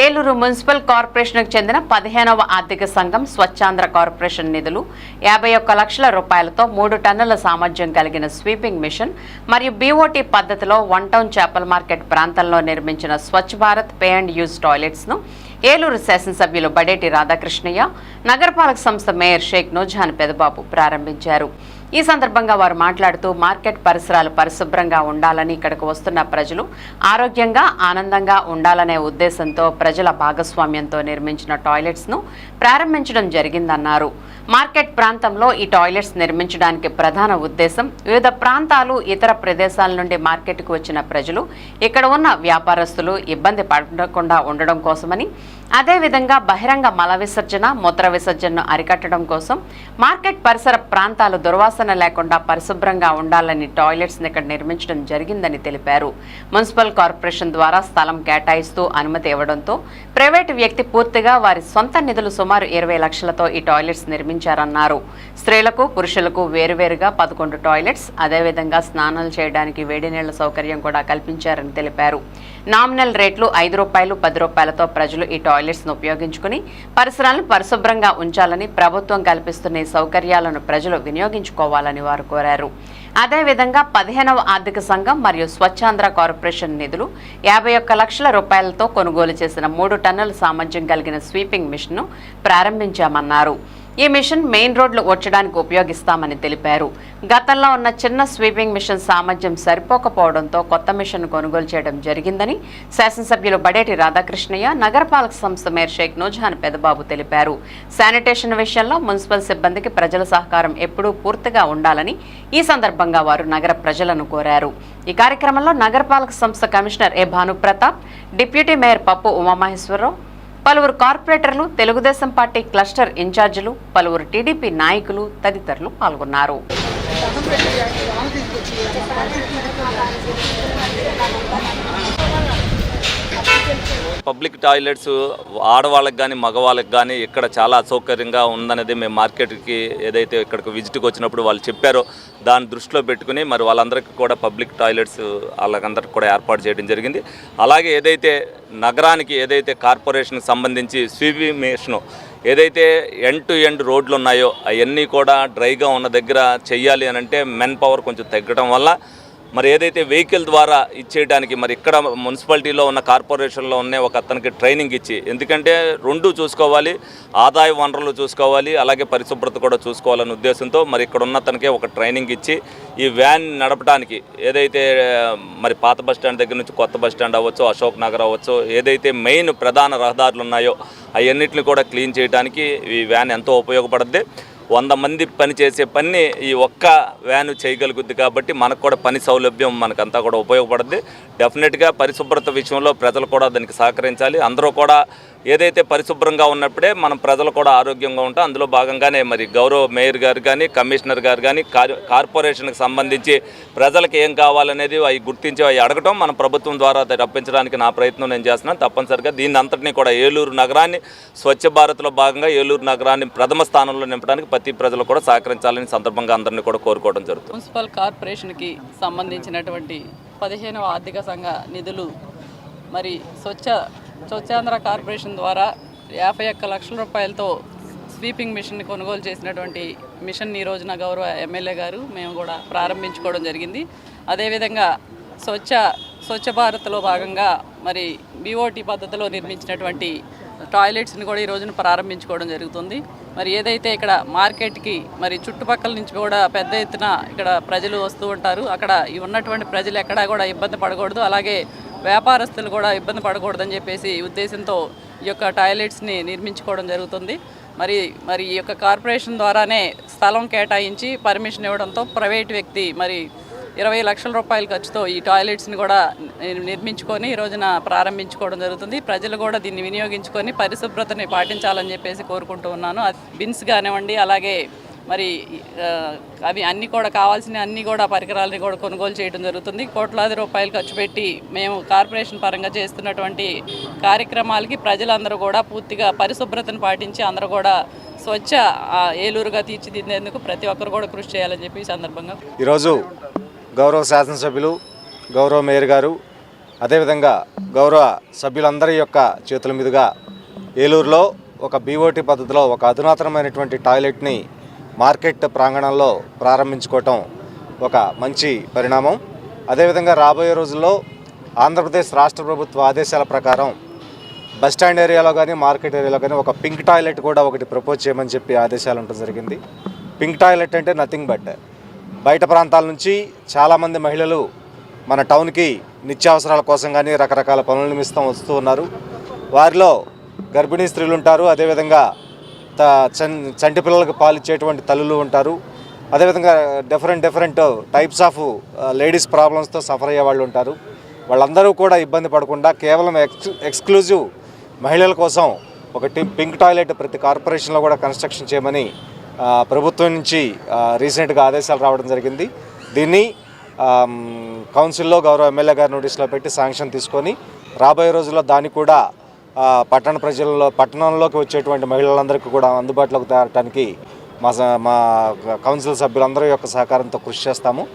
Eluru municipal కార్పొరేషన్కు చెందిన పదిహేనవ ఆర్థిక సంఘం స్వచ్ఛాంధ్ర కార్పొరేషన్ నిధులు యాభై ఒక్క లక్షల రూపాయలతో మూడు టన్నుల సామర్థ్యం కలిగిన స్వీపింగ్ మిషన్ మరియు బీఓటీ పద్ధతిలో వన్ టౌన్ చేపల మార్కెట్ ప్రాంతంలో నిర్మించిన Swachh Bharat pay and use టాయిలెట్స్ను Eluru శాసనసభ్యులు బడేటి రాధాకృష్ణయ్య నగరపాలక సంస్థ మేయర్ షేక్ నూజాన్ పెదబాబు ప్రారంభించారు. ఈ సందర్భంగా వారు మాట్లాడుతూ మార్కెట్ పరిసరాలు పరిశుభ్రంగా ఉండాలని ఇక్కడికి వస్తున్న ప్రజలు ఆరోగ్యంగా ఆనందంగా ఉండాలనే ఉద్దేశంతో ప్రజల భాగస్వామ్యంతో నిర్మించిన టాయిలెట్స్ను ప్రారంభించడం జరిగిందన్నారు. మార్కెట్ ప్రాంతంలో ఈ టాయిలెట్స్ నిర్మించడానికి ప్రధాన ఉద్దేశం వివిధ ప్రాంతాలు ఇతర ప్రదేశాల నుండి మార్కెట్కు వచ్చిన ప్రజలు ఇక్కడ ఉన్న వ్యాపారస్తులు ఇబ్బంది పడకుండా ఉండడం కోసమని అదేవిధంగా బహిరంగ మల విసర్జన మూత్ర విసర్జనను అరికట్టడం కోసం మార్కెట్ పరిసర ప్రాంతాలు దుర్వాస వాసన లేకుండా పరిశుభ్రంగా ఉండాలని టాయిలెట్స్ ఇక్కడ నిర్మించడం జరిగిందని తెలిపారు. మున్సిపల్ కార్పొరేషన్ ద్వారా స్థలం కేటాయిస్తూ అనుమతి ఇవ్వడంతో ప్రైవేటు వ్యక్తి పూర్తిగా వారి సొంత నిధులు సుమారు ఇరవై లక్షలతో ఈ టాయిలెట్స్ నిర్మించారన్నారు. స్త్రీలకు పురుషులకు వేరువేరుగా పదకొండు టాయిలెట్స్ అదేవిధంగా స్నానాలు చేయడానికి వేడి నీళ్ళ సౌకర్యం కూడా కల్పించారని తెలిపారు. నామినల్ రేట్లు ఐదు రూపాయలు పది రూపాయలతో ప్రజలు ఈ టాయిలెట్స్ను ఉపయోగించుకుని పరిసరాలను పరిశుభ్రంగా ఉంచాలని ప్రభుత్వం కల్పిస్తున్న ఈ సౌకర్యాలను ప్రజలు వినియోగించుకోవాలని వారు కోరారు. అదేవిధంగా పదిహేనవ ఆర్థిక సంఘం మరియు స్వచ్ఛాంధ్ర కార్పొరేషన్ నిధులు యాభై ఒక్క లక్షల రూపాయలతో కొనుగోలు చేసిన మూడు టన్నుల సామర్థ్యం కలిగిన స్వీపింగ్ మిషన్ను ప్రారంభించామన్నారు. ఈ మిషన్ మెయిన్ రోడ్లు వచ్చడానికి ఉపయోగిస్తామని తెలిపారు. గతంలో ఉన్న చిన్న స్వీపింగ్ మిషన్ సామర్థ్యం సరిపోకపోవడంతో కొత్త మిషన్ కొనుగోలు చేయడం జరిగిందని శాసనసభ్యులు బడేటి రాధాకృష్ణయ్య నగరపాలక సంస్థ మేయర్ షేక్ నూజహాన్ పెదబాబు తెలిపారు. శానిటేషన్ విషయంలో మున్సిపల్ సిబ్బందికి ప్రజల సహకారం ఎప్పుడూ పూర్తిగా ఉండాలని ఈ సందర్భంగా వారు నగర ప్రజలను కోరారు. ఈ కార్యక్రమంలో నగరపాలక సంస్థ commissioner A Bhanupratap deputy mayor Pappu Umamaheswararao పలువురు కార్పొరేటర్లు తెలుగుదేశం పార్టీ క్లస్టర్ ఇన్ఛార్జీలు పలువురు టీడీపీ నాయకులు తదితరులు పాల్గొన్నారు. పబ్లిక్ టాయిలెట్స్ ఆడవాళ్ళకి కానీ మగవాళ్ళకి కానీ ఇక్కడ చాలా అసౌకర్యంగా ఉందనేది మేము మార్కెట్కి ఏదైతే ఇక్కడికి విజిట్కి వచ్చినప్పుడు వాళ్ళు చెప్పారో దాన్ని దృష్టిలో పెట్టుకుని మరి వాళ్ళందరికీ కూడా పబ్లిక్ టాయిలెట్స్ వాళ్ళకందరికి కూడా ఏర్పాటు చేయడం జరిగింది. అలాగే ఏదైతే నగరానికి ఏదైతే కార్పొరేషన్కి సంబంధించి స్వీమిమేషను ఏదైతే ఎండ్ టు ఎండ్ రోడ్లు ఉన్నాయో అవన్నీ కూడా డ్రైగా ఉన్న దగ్గర చెయ్యాలి అని అంటే మెన్ పవర్ కొంచెం తగ్గడం వల్ల మరి ఏదైతే వెహికల్ ద్వారా ఇచ్చేయడానికి మరి ఇక్కడ మున్సిపాలిటీలో ఉన్న కార్పొరేషన్లో ఉన్న ఒక అతనికి ట్రైనింగ్ ఇచ్చి ఎందుకంటే రెండు చూసుకోవాలి ఆదాయ వనరులు చూసుకోవాలి అలాగే పరిశుభ్రత కూడా చూసుకోవాలనే ఉద్దేశంతో మరి ఇక్కడ ఉన్న అతనికి ఒక ట్రైనింగ్ ఇచ్చి ఈ వ్యాన్ నడపడానికి ఏదైతే మరి పాత బస్ స్టాండ్ దగ్గర నుంచి కొత్త బస్ స్టాండ్ అవ్వచ్చు అశోక్ నగర్ అవ్వచ్చు ఏదైతే మెయిన్ ప్రధాన రహదారులు ఉన్నాయో అవన్నింటిని కూడా క్లీన్ చేయడానికి ఈ వ్యాన్ ఎంతో ఉపయోగపడుద్ది. వంద మంది పని చేసే పని ఈ ఒక్క వ్యాను చేయగలుగుద్ది కాబట్టి మనకు కూడా పని సౌలభ్యం మనకంతా కూడా ఉపయోగపడుద్ది. డెఫినెట్గా పరిశుభ్రత విషయంలో ప్రజలు కూడా దానికి సహకరించాలి. అందరూ కూడా ఏదైతే పరిశుభ్రంగా ఉన్నప్పుడే మనం ప్రజలు కూడా ఆరోగ్యంగా ఉంటాం. అందులో భాగంగానే మరి గౌరవ మేయర్ గారు కానీ కమిషనర్ గారు కానీ కార్ కార్పొరేషన్కి సంబంధించి ప్రజలకు ఏం కావాలనేది అవి గుర్తించి అవి అడగటం. మన ప్రభుత్వం ద్వారా రప్పించడానికి నా ప్రయత్నం నేను చేస్తున్నాను. తప్పనిసరిగా దీన్ని అంతటినీ కూడా ఏలూరు నగరాన్ని స్వచ్ఛ భారత్లో భాగంగా ఏలూరు నగరాన్ని ప్రథమ స్థానంలో నింపడానికి ప్రతి ప్రజలు కూడా సహకరించాలని సందర్భంగా అందరినీ కూడా కోరుకోవడం జరుగుతుంది. మున్సిపల్ కార్పొరేషన్కి సంబంధించినటువంటి పదిహేనవ ఆర్థిక సంఘ నిధులు మరి స్వచ్ఛ స్వచ్ఛాంధ్ర కార్పొరేషన్ ద్వారా యాభై ఒక్క లక్షల రూపాయలతో స్వీపింగ్ మిషన్ కొనుగోలు చేసినటువంటి మిషన్ ఈ రోజున గౌరవ ఎమ్మెల్యే గారు మేము కూడా ప్రారంభించుకోవడం జరిగింది. అదేవిధంగా స్వచ్ఛ స్వచ్ఛ భారత్లో భాగంగా మరి బీఓటీ పద్ధతిలో నిర్మించినటువంటి టాయిలెట్స్ని కూడా ఈ రోజున ప్రారంభించుకోవడం జరుగుతుంది. మరి ఏదైతే ఇక్కడ మార్కెట్కి మరి చుట్టుపక్కల నుంచి కూడా పెద్ద ఎత్తున ఇక్కడ ప్రజలు వస్తూ ఉంటారు. అక్కడ ఉన్నటువంటి ప్రజలు ఎక్కడా కూడా ఇబ్బంది పడకూడదు. అలాగే వ్యాపారస్తులు కూడా ఇబ్బంది పడకూడదని చెప్పేసి ఉద్దేశంతో ఈ యొక్క టాయిలెట్స్ని నిర్మించుకోవడం జరుగుతుంది. మరి మరి ఈ యొక్క కార్పొరేషన్ ద్వారానే స్థలం కేటాయించి పర్మిషన్ ఇవ్వడంతో ప్రైవేట్ వ్యక్తి మరి ఇరవై లక్షల రూపాయల ఖర్చుతో ఈ టాయిలెట్స్ని కూడా నిర్మించుకొని ఈ రోజున ప్రారంభించుకోవడం జరుగుతుంది. ప్రజలు కూడా దీన్ని వినియోగించుకొని పరిశుభ్రతని పాటించాలని చెప్పేసి కోరుకుంటూ ఉన్నాను. బిన్స్ కానివ్వండి అలాగే మరి అవి అన్నీ కూడా కావాల్సిన అన్ని కూడా పరికరాలని కూడా కొనుగోలు చేయడం జరుగుతుంది. కోట్లాది రూపాయలు ఖర్చు పెట్టి మేము కార్పొరేషన్ పరంగా చేస్తున్నటువంటి కార్యక్రమాలకి ప్రజలందరూ కూడా పూర్తిగా పరిశుభ్రతను పాటించి అందరూ కూడా స్వచ్ఛ ఏలూరుగా తీర్చిదిద్దేందుకు ప్రతి ఒక్కరు కూడా కృషి చేయాలని చెప్పి ఈ సందర్భంగా ఈరోజు గౌరవ శాసనసభ్యులు గౌరవ మేయర్ గారు అదేవిధంగా గౌరవ సభ్యులందరి యొక్క చేతుల మీదుగా ఏలూరులో ఒక బీఓటీ పద్ధతిలో ఒక అధునాతనమైనటువంటి టాయిలెట్ని మార్కెట్ ప్రాంగణంలో ప్రారంభించుకోవటం ఒక మంచి పరిణామం. అదేవిధంగా రాబోయే రోజుల్లో ఆంధ్రప్రదేశ్ రాష్ట్ర ప్రభుత్వ ఆదేశాల ప్రకారం బస్ స్టాండ్ ఏరియాలో కానీ మార్కెట్ ఏరియాలో కానీ ఒక పింక్ టాయిలెట్ కూడా ఒకటి ప్రపోజ్ చేయమని చెప్పి ఆదేశాలు ఉండటం జరిగింది. పింక్ టాయిలెట్ అంటే నథింగ్ బట్. బయట ప్రాంతాల నుంచి చాలామంది మహిళలు మన టౌన్కి నిత్యావసరాల కోసం కానీ రకరకాల పనుల నిమిత్తం వస్తూ ఉన్నారు. వారిలో గర్భిణీ స్త్రీలు ఉంటారు. అదేవిధంగా చంటి పిల్లలకు పాలిచ్చేటువంటి తల్లులు ఉంటారు. అదేవిధంగా different different types of ladies ప్రాబ్లమ్స్తో suffer అయ్యే వాళ్ళు ఉంటారు. వాళ్ళందరూ కూడా ఇబ్బంది పడకుండా కేవలం ఎక్స్ ఎక్స్క్లూజివ్ మహిళల కోసం ఒక పింక్ టాయిలెట్ ప్రతి కార్పొరేషన్లో కూడా కన్స్ట్రక్షన్ చేయమని ప్రభుత్వం నుంచి రీసెంట్గా ఆదేశాలు రావడం జరిగింది. దీన్ని కౌన్సిల్లో గౌరవ ఎమ్మెల్యే గారి నోటీస్లో పెట్టి శాంక్షన్ తీసుకొని రాబోయే రోజుల్లో దాన్ని కూడా పట్టణ ప్రజల్లో పట్టణంలోకి వచ్చేటువంటి మహిళలందరికీ కూడా అందుబాటులోకి తేరటానికి మా స- మా కౌన్సిల్ సభ్యులందరూ యొక్క సహకారంతో కృషి చేస్తాము.